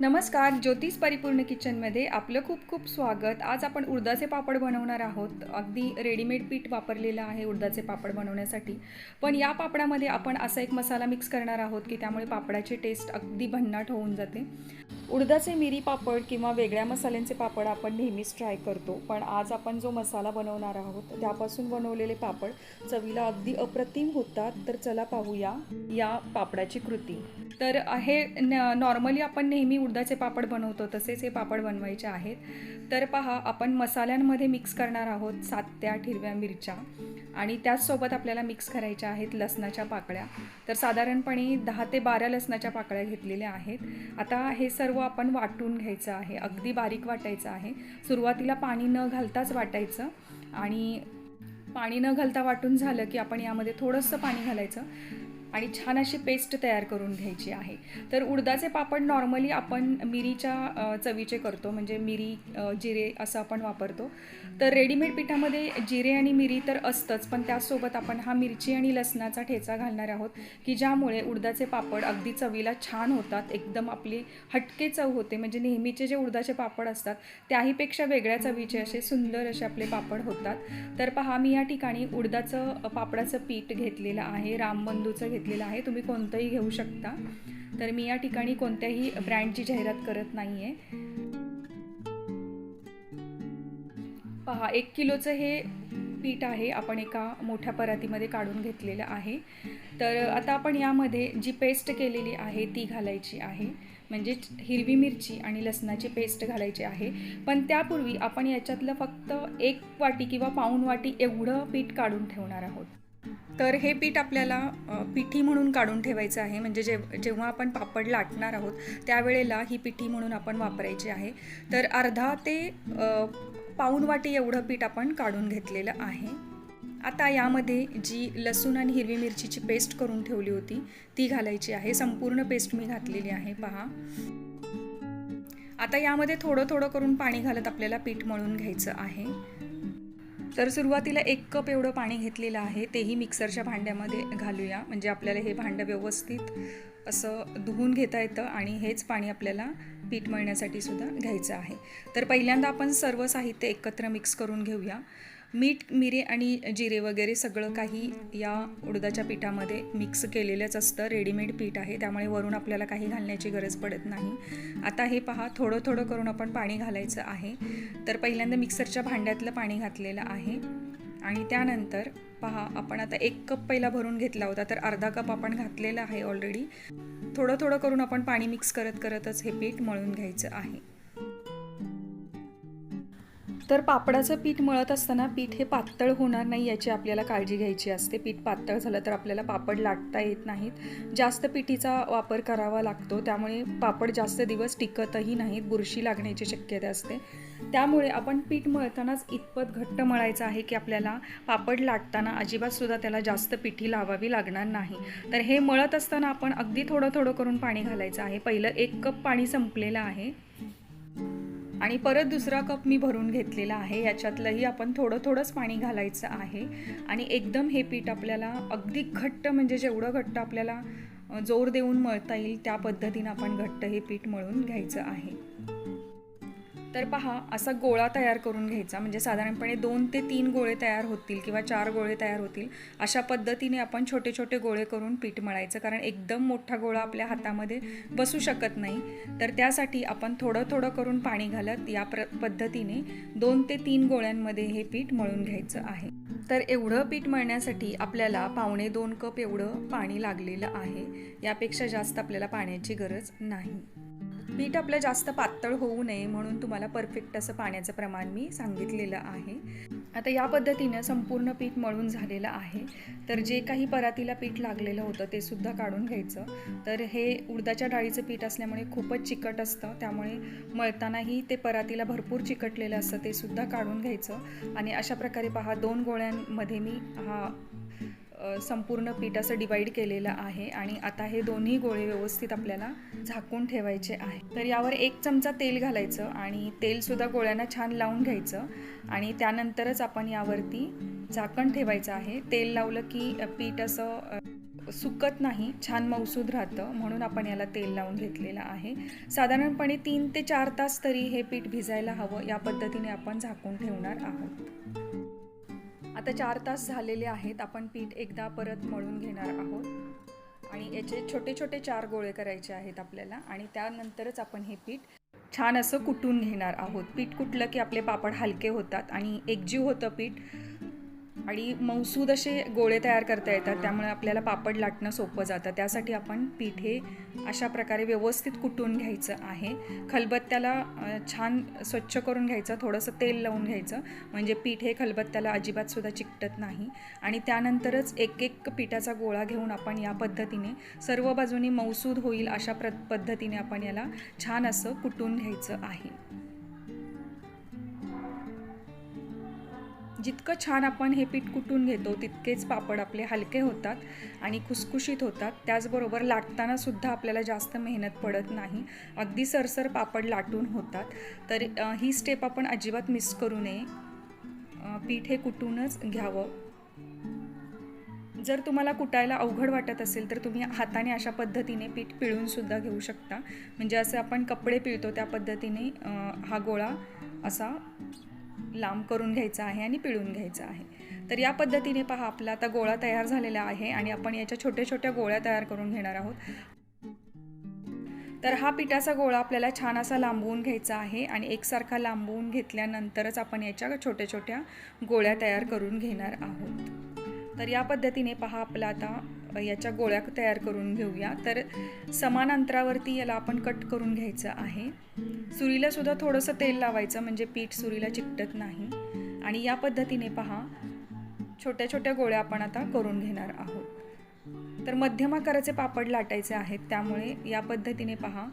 नमस्कार ज्योतिष परिपूर्ण किचनमध्ये आपलं खूप खूप स्वागत. आज आपण उडदाचे पापड बनवणार आहोत. अगदी रेडीमेड पीठ वापरलेलं आहे उडदाचे पापड बनवण्यासाठी. पण या पापडामध्ये आपण असा एक मसाला मिक्स करणार आहोत की त्यामुळे पापडाची टेस्ट अगदी भन्नाट होऊन जाते. उडदाचे मिरी पापड किंवा वेगळ्या मसाल्यांचे पापड आपण नेहमीच ट्राय करतो. पण आज आपण जो मसाला बनवणार आहोत त्यापासून बनवलेले पापड चवीला अगदी अप्रतिम होतात. तर चला पाहूया या पापडाची कृती. तर हे नॉर्मली आपण नेहमी उडदाचे पापड बनवतो तसेच हे पापड बनवायचे आहेत. तर पहा आपण मसाल्यांमध्ये मिक्स करणार आहोत सात आठ हिरव्या मिरच्या आणि त्याचसोबत आपल्याला मिक्स करायच्या आहेत लसणाच्या पाकळ्या. तर साधारणपणे दहा ते बारा लसणाच्या पाकळ्या घेतलेल्या आहेत. आता हे सर्व आपण वाटून घ्यायचं आहे. अगदी बारीक वाटायचं आहे. सुरुवातीला पाणी न घालताच वाटायचं आणि पाणी न घालता वाटून झालं की आपण यामध्ये थोडंसं पाणी घालायचं. आणि छान अशी पेस्ट तयार करून घ्यायची आहे. तर उडदाचे पापड नॉर्मली आपण मिरीच्या चवीचे करतो. म्हणजे मिरी जिरे असं आपण वापरतो. तर रेडीमेड पिठामध्ये जिरे आणि मिरी तर असतंच. पण त्याचसोबत आपण हा मिरची आणि लसणाचा ठेचा घालणार आहोत की ज्यामुळे उडदाचे पापड अगदी चवीला छान होतात. एकदम आपली हटके चव होते. म्हणजे नेहमीचे जे उडदाचे पापड असतात त्याहीपेक्षा वेगळ्या चवीचे असे सुंदर असे आपले पापड होतात. तर पहा मी या ठिकाणी उडदाचं पापडाचं पीठ घेतलेलं आहे. रामबंधूचं घेतलेलं आहे तुम्ही कोणतंही घेऊ शकता. तर मी या ठिकाणी कोणत्याही ब्रँडची जाहिरात करत नाही आहे पहा एक किलोचं हे पीठ आहे आपण एका मोठ्या परातीमध्ये काढून घेतलेलं आहे. तर आता आपण यामध्ये जी पेस्ट केलेली आहे ती घालायची आहे. म्हणजे हिरवी मिरची आणि लसणाची पेस्ट घालायची आहे. पण त्यापूर्वी आपण याच्यातलं फक्त एक वाटी किंवा पाऊण वाटी एवढं पीठ काढून ठेवणार आहोत. तर हे पीठ आपल्याला पिठी म्हणून काढून ठेवायचं आहे. म्हणजे जेव जेव्हा आपण पापड लाटणार आहोत त्यावेळेला ही पिठी म्हणून आपण वापरायची आहे. तर अर्धा ते अ, पाऊण वाटी एवढं पीठ आपण काढून घेतलेलं आहे. आता यामध्ये जी लसूण आणि हिरवी मिरचीची पेस्ट करून ठेवली होती ती घालायची आहे. संपूर्ण पेस्ट मी घातलेली आहे पहा. आता यामध्ये थोडं थोडं करून पाणी घालत आपल्याला पीठ मळून घ्यायचं आहे. तर सुरुवातीला एक कप एवढं पाणी घेतलेलं आहे तेही मिक्सरच्या भांड्यामध्ये घालूया. म्हणजे आपल्याला हे भांडं व्यवस्थित असं धुवून घेता येतं आणि हेच पाणी आपल्याला पीठ मळण्यासाठी सुद्धा घ्यायचं आहे. तर पहिल्यांदा आपण सर्व साहित्य एकत्र मिक्स करून घेऊया. मीठ मिरे आणि जिरे वगैरे सगळं काही या उडदाच्या पिठामध्ये मिक्स केलेलंच असतं. रेडीमेड पीठ आहे. त्यामुळे वरून आपल्याला काही घालण्याची गरज पडत नाही. आता हे पहा थोडं थोडं करून आपण पाणी घालायचं आहे. तर पहिल्यांदा मिक्सरच्या भांड्यातलं पाणी घातलेलं आहे. आणि त्यानंतर पहा आपण आता एक कप पहिला भरून घेतला होता तर अर्धा कप आपण घातलेला आहे ऑलरेडी थोडं थोडं करून आपण पाणी मिक्स करत करतच हे पीठ मळून घ्यायचं आहे. तर पापडाचं पीठ मळत असताना पीठ हे पातळ होणार नाही याची आपल्याला काळजी घ्यायची असते. पीठ पातळ झालं तर आपल्याला पापड लाटता येत नाहीत. जास्त पिठीचा वापर करावा लागतो. त्यामुळे पापड जास्त दिवस टिकतही नाहीत. बुरशी लागण्याची शक्यता असते. त्यामुळे आपण पीठ मळतानाच इतपत घट्ट मळायचं आहे की आपल्याला पापड लाटताना अजिबातसुद्धा त्याला जास्त पिठी लावावी लागणार नाही. तर हे मळत असताना आपण अगदी थोडं थोडं करून पाणी घालायचं आहे. पहिलं एक कप पाणी संपलेलं आहे. आणि परत दुसरा कप मी भरून घेतलेला आहे. याच्यातलंही आपण थोडं थोडंच पाणी घालायचं आहे. आणि एकदम हे पीठ आपल्याला अगदी घट्ट म्हणजे जेवढं घट्ट आपल्याला जोर देऊन मळता येईल त्या पद्धतीनं आपण घट्ट हे पीठ मळून घ्यायचं आहे. तर पहा असा गोळा तयार करून घ्यायचा. म्हणजे साधारणपणे दोन ते तीन गोळे तयार होतील किंवा चार गोळे तयार होतील अशा पद्धतीने आपण छोटे छोटे गोळे करून पीठ मळायचं. कारण एकदम मोठा गोळा आपल्या हातामध्ये बसू शकत नाही. तर त्यासाठी आपण थोडं थोडं करून पाणी घालत या प्र पद्धतीने दोन ते तीन गोळ्यांमध्ये हे पीठ मळून घ्यायचं आहे. तर एवढं पीठ मळण्यासाठी आपल्याला पावणे दोन कप एवढं पाणी लागलेलं आहे. यापेक्षा जास्त आपल्याला पाण्याची गरज नाही. पीठ आपलं जास्त पातळ होऊ नये म्हणून तुम्हाला परफेक्ट असं पाण्याचं प्रमाण मी सांगितलेलं आहे. आता या पद्धतीनं संपूर्ण पीठ मळून झालेलं आहे. तर जे काही परातीला पीठ लागलेलं होतं ते सुद्धा काढून घ्यायचं. तर हे उडदाच्या डाळीचं पीठ असल्यामुळे खूपच चिकट असतं. त्यामुळे मळतानाही ते परातीला भरपूर चिकटलेलं असतं ते सुद्धा काढून घ्यायचं. आणि अशा प्रकारे पहा दोन गोळ्यांमध्ये मी हा संपूर्ण पीठ असं डिवाईड केलेलं आहे आणि आता हे दोन्ही गोळे व्यवस्थित आपल्याला झाकून ठेवायचे आहे तर यावर एक चमचा तेल घालायचं आणि तेलसुद्धा गोळ्यांना छान लावून घ्यायचं आणि त्यानंतरच आपण यावरती झाकण ठेवायचं आहे. तेल लावलं की पीठ असं सुकत नाही छान मौसूद राहतं म्हणून आपण याला तेल लावून घेतलेलं आहे. साधारणपणे तीन ते चार तास तरी हे पीठ भिजायला हवं या पद्धतीने आपण झाकून ठेवणार आहोत. आता चार तास झालेले आहेत आपण पीठ एकदा परत मळून घेणार आहोत. आणि याचे छोटे छोटे चार गोळे करायचे आहेत आपल्याला. आणि त्यानंतरच आपण हे पीठ छान असं कुटून घेणार आहोत. पीठ कुटलं की आपले पापड हलके होतात आणि एकजीव होतं पीठ. आणि मौसूद असे गोळे तयार करता येतात त्यामुळे आपल्याला पापड लाटणं सोपं जातं. त्यासाठी आपण पीठ हे अशा प्रकारे व्यवस्थित कुटून घ्यायचं आहे. खलबत्त्याला छान स्वच्छ करून घ्यायचं थोडंसं तेल लावून घ्यायचं. म्हणजे पीठ हे खलबत्त्याला अजिबातसुद्धा चिकटत नाही. आणि त्यानंतरच एक एक पिठाचा गोळा घेऊन आपण या पद्धतीने सर्व बाजूनी मौसूद होईल अशा प्र पद्धतीने आपण याला छान असं कुटून घ्यायचं आहे. जितकं छान आपण हे पीठ कुटून घेतो तितकेच पापड आपले हलके होतात आणि खुसखुशीत होतात. त्याचबरोबर लाटताना सुद्धा आपल्याला जास्त मेहनत पडत नाही. अगदी सरसर पापड लाटून होतात. तर ही स्टेप आपण अजिबात मिस करू नये. पीठ हे कुटूनच घ्यावं. जर तुम्हाला कुटायला अवघड वाटत असेल तर तुम्ही हाताने अशा पद्धतीने पीठ पिळूनसुद्धा घेऊ शकता. म्हणजे असं आपण कपडे पिळतो त्या पद्धतीने हा गोळा असा लांब करून घ्यायचा आहे आणि पिळून घ्यायचा आहे. तर या पद्धतीने पहा आपला आता गोळा तयार झालेला आहे आणि आपण याच्या छोट्या छोट्या गोळ्या तयार करून घेणार आहोत. तर हा पिठाचा गोळा आपल्याला छान असा लांबवून घ्यायचा आहे आणि एकसारखा लांबवून घेतल्यानंतरच आपण याच्या छोट्या छोट्या गोळ्या तयार करून घेणार आहोत. तर या पद्धतीने पहा आपला आता याच्या गोळ्या तयार करून घेऊया. तर समान अंतरावरती याला आपण कट करून घ्यायचं आहे. सुरीला सुद्धा थोडंसं तेल लावायचं म्हणजे पीठ सुरीला चिकटत नाही. आणि या पद्धतीने पहा छोट्या छोट्या गोळ्या आपण आता करून घेणार आहोत. तर मध्यम आकाराचे पापड लाटायचे आहेत त्यामुळे या पद्धतीने पहा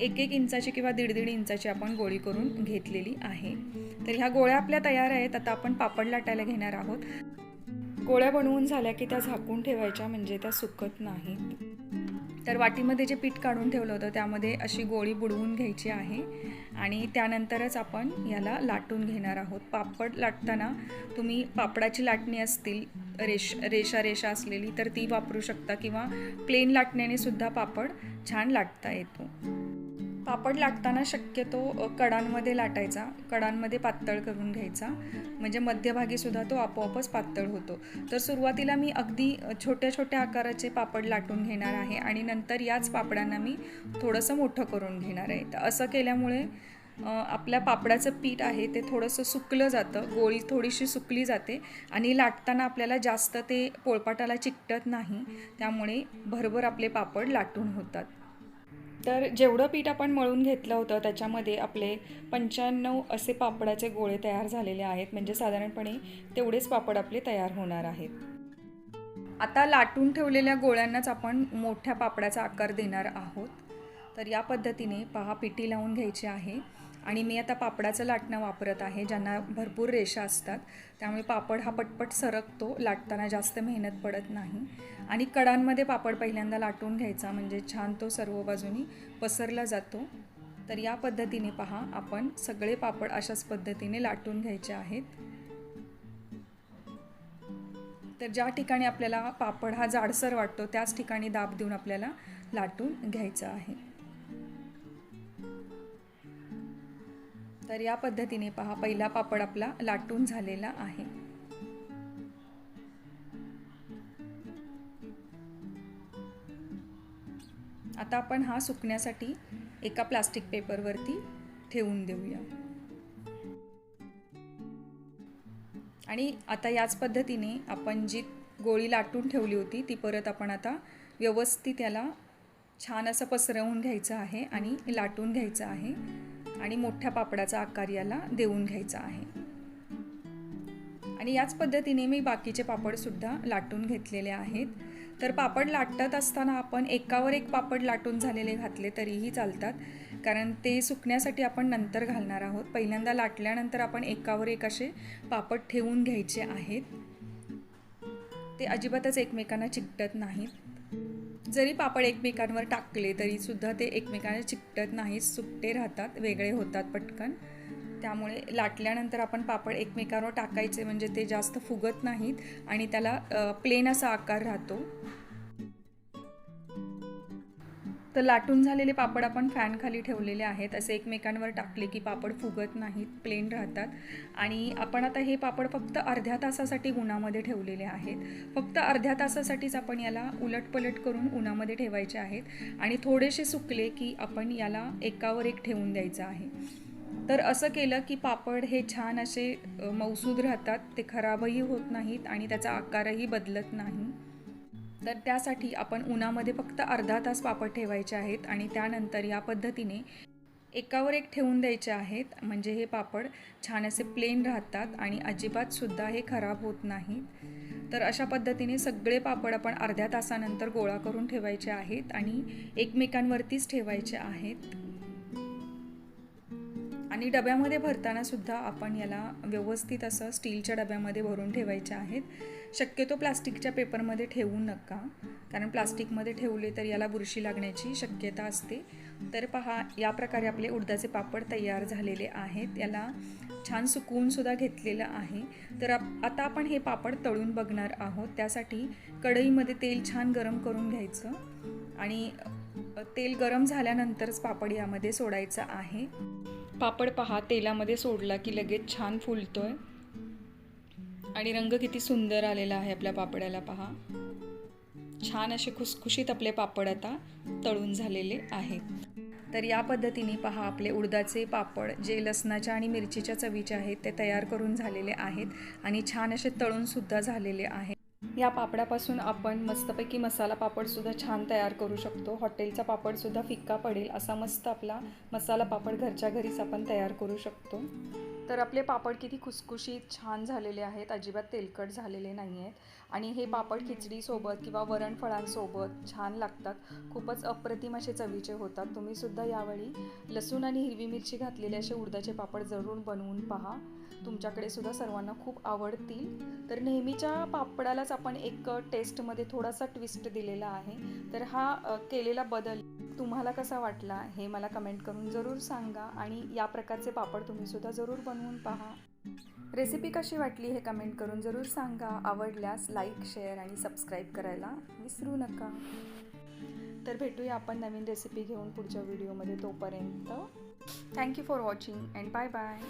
एक एक इंचाची किंवा दीड दीड इंचाची आपण गोळी करून घेतलेली आहे. तर ह्या गोळ्या आपल्या तयार आहेत आता आपण पापड लाटायला घेणार आहोत. गोळ्या बनवून झाल्या की त्या झाकून ठेवायच्या म्हणजे त्या सुकत नाहीत. तर वाटीमध्ये जे पीठ काढून ठेवलं होतं त्यामध्ये अशी गोळी बुडवून घ्यायची आहे आणि त्यानंतरच आपण याला लाटून घेणार आहोत. पापड लाटताना तुम्ही पापडाची लाटणी असतील रेश रेषा रेषा असलेली तर ती वापरू शकता किंवा प्लेन लाटण्याने सुद्धा पापड छान लाटता येतो. पापड लाटताना शक्यतो कडांमध्ये लाटायचा. कडांमध्ये पातळ करून घ्यायचा. म्हणजे मध्यभागी सुद्धा तो आपोआपच पातळ होतो. तर सुरुवातीला मी अगदी छोट्या छोट्या आकाराचे पापड लाटून घेणार आहे आणि नंतर याच पापडांना मी थोडंसं मोठं करून घेणार आहे. तर असं केल्यामुळे आपल्या पापडाचं पीठ आहे ते थोडंसं सुकलं जातं. गोळी थोडीशी सुकली जाते आणि लाटताना आपल्याला जास्त ते पोळपाटाला चिकटत नाही. त्यामुळे भरभर आपले पापड लाटून होतात. तर जेवढं पीठ आपण मळून घेतलं होतं त्याच्यामध्ये आपले पंच्याण्णव असे पापडाचे गोळे तयार झालेले आहेत. म्हणजे साधारणपणे तेवढेच पापड आपले तयार होणार आहेत. आता लाटून ठेवलेल्या गोळ्यांनाच आपण मोठ्या पापडाचा आकार देणार आहोत. तर या पद्धतीने पहा पिठी लावून घ्यायची आहे. आणि मी आता पापडाचं लाटणं वापरत आहे ज्यांना भरपूर रेषा असतात. त्यामुळे पापड हा पटपट सरकतो लाटताना जास्त मेहनत पडत नाही. आणि कडांमध्ये पापड पहिल्यांदा लाटून घ्यायचा म्हणजे छान तो सर्व बाजूनी पसरला जातो. तर या पद्धतीने पहा आपण सगळे पापड अशाच पद्धतीने लाटून घ्यायचे आहेत. तर ज्या ठिकाणी आपल्याला पापड हा जाडसर वाटतो त्याच ठिकाणी दाब देऊन आपल्याला लाटून घ्यायचं आहे. तर या पद्धतीने पहा पहिला पापड आपला लाटून झालेला आहे. आता आपण हा सुकण्यासाठी एका प्लास्टिक पेपरवरती ठेवून देऊया. आणि आता याच पद्धतीने आपण जी गोळी लाटून ठेवली होती ती परत आपण आता व्यवस्थित याला छान असं पसरवून घ्यायचं आहे आणि लाटून घ्यायचं आहे. आणि मोठ्या पापडाचा आकार याला देऊन घ्यायचा आहे. आणि याच पद्धतीने मी बाकीचे पापडसुद्धा लाटून घेतलेले आहेत. तर पापड लाटत असताना आपण एकावर एक पापड लाटून झालेले घातले तरीही चालतात. कारण ते सुकण्यासाठी आपण नंतर घालणार आहोत. पहिल्यांदा लाटल्यानंतर आपण एकावर एक असे पापड ठेवून घ्यायचे आहेत. ते अजिबातच एकमेकांना चिकटत नाहीत. जरी पापड एकमेकांवर टाकले तरीसुद्धा ते एकमेकांना चिकटत नाहीत सुट्टे राहतात वेगळे होतात पटकन. त्यामुळे लाटल्यानंतर आपण पापड एकमेकांवर टाकायचे म्हणजे ते जास्त फुगत नाहीत आणि त्याला प्लेन असा आकार राहतो. तर लाटून झालेले पापड आपण फॅनखाली ठेवलेले आहेत. असे एकमेकांवर टाकले की पापड फुगत नाहीत प्लेन राहतात. आणि आपण आता हे पापड फक्त अर्ध्या तासासाठी उन्हामध्ये ठेवलेले आहेत. फक्त अर्ध्या तासासाठीच आपण याला उलटपलट करून उन्हामध्ये ठेवायचे आहेत. आणि थोडेसे सुकले की आपण याला एकावर एक ठेवून द्यायचं आहे. तर असं केलं की पापड हे छान असे मौसूद राहतात. ते खराबही होत नाहीत आणि त्याचा आकारही बदलत नाही. तर त्यासाठी आपण उन्हामध्ये फक्त अर्धा तास पापड ठेवायचे आहेत आणि त्यानंतर या पद्धतीने एकावर एक ठेवून द्यायचे आहेत. म्हणजे हे पापड छान असे प्लेन राहतात आणि अजिबातसुद्धा हे खराब होत नाहीत. तर अशा पद्धतीने सगळे पापड आपण अर्ध्या तासानंतर गोळा करून ठेवायचे आहेत आणि एकमेकांवरतीच ठेवायचे आहेत. आणि डब्यामध्ये भरताना सुद्धा आपण याला व्यवस्थित असं स्टीलच्या डब्यामध्ये भरून ठेवायचे आहेत. शक्यतो प्लास्टिकच्या पेपरमध्ये ठेवू नका. कारण प्लास्टिकमध्ये ठेवले तर याला बुरशी लागण्याची शक्यता असते. तर पहा या प्रकारे आपले उडदाचे पापड तयार झालेले आहेत. याला छान सुकवूनसुद्धा घेतलेलं आहे. तर आप आता आपण हे पापड तळून बघणार आहोत. त्यासाठी कढईमध्ये तेल छान गरम करून घ्यायचं. आणि तेल गरम झाल्यानंतरच पापड यामध्ये सोडायचं आहे. पापड पहा तेलामध्ये सोडला की लगेच छान फुलतोय. आणि रंग किती सुंदर आलेला आहे आपल्या पापडाला पहा. छान असे खुसखुशीत आपले पापड आता तळून झालेले आहेत. तर या पद्धतीने पहा आपले उडदाचे पापड जे लसणाच्या आणि मिरचीच्या चवीचे आहेत ते तयार करून झालेले आहेत आणि छान असे तळूनसुद्धा झालेले आहेत. या पापडापासून आपण मस्तपैकी मसाला पापडसुद्धा छान तयार करू शकतो. हॉटेलचा पापडसुद्धा फिक्का पडेल असा मस्त आपला मसाला पापड घरच्या घरीच आपण तयार करू शकतो. तर आपले पापड किती खुसखुशीत छान झालेले आहेत. अजिबात तेलकट झालेले नाही आहेत आणि हे पापड खिचडीसोबत किंवा वरणफळांसोबत छान लागतात. खूपच अप्रतिम असे चवीचे होतात. तुम्हीसुद्धा यावेळी लसूण आणि हिरवी मिरची घातलेले असे उडदाचे पापड जरूर बनवून पहा. तुमच्याकडे सुद्धा सर्वांना खूप आवडतील. तर नेहमीच्या पापडालाच आपण एक टेस्टमध्ये थोडासा ट्विस्ट दिलेला आहे. तर हा केलेला बदल तुम्हाला कसा वाटला हे मला कमेंट करून जरूर सांगा आणि या प्रकारचे पापड तुम्हीसुद्धा जरूर बनवून पहा. रेसिपी कशी वाटली हे कमेंट करून जरूर सांगा. आवडल्यास लाईक शेअर आणि सबस्क्राईब करायला विसरू नका. तर भेटूया आपण नवीन रेसिपी घेऊन पुढच्या व्हिडिओमध्ये तोपर्यंत. Thank you for watching and bye bye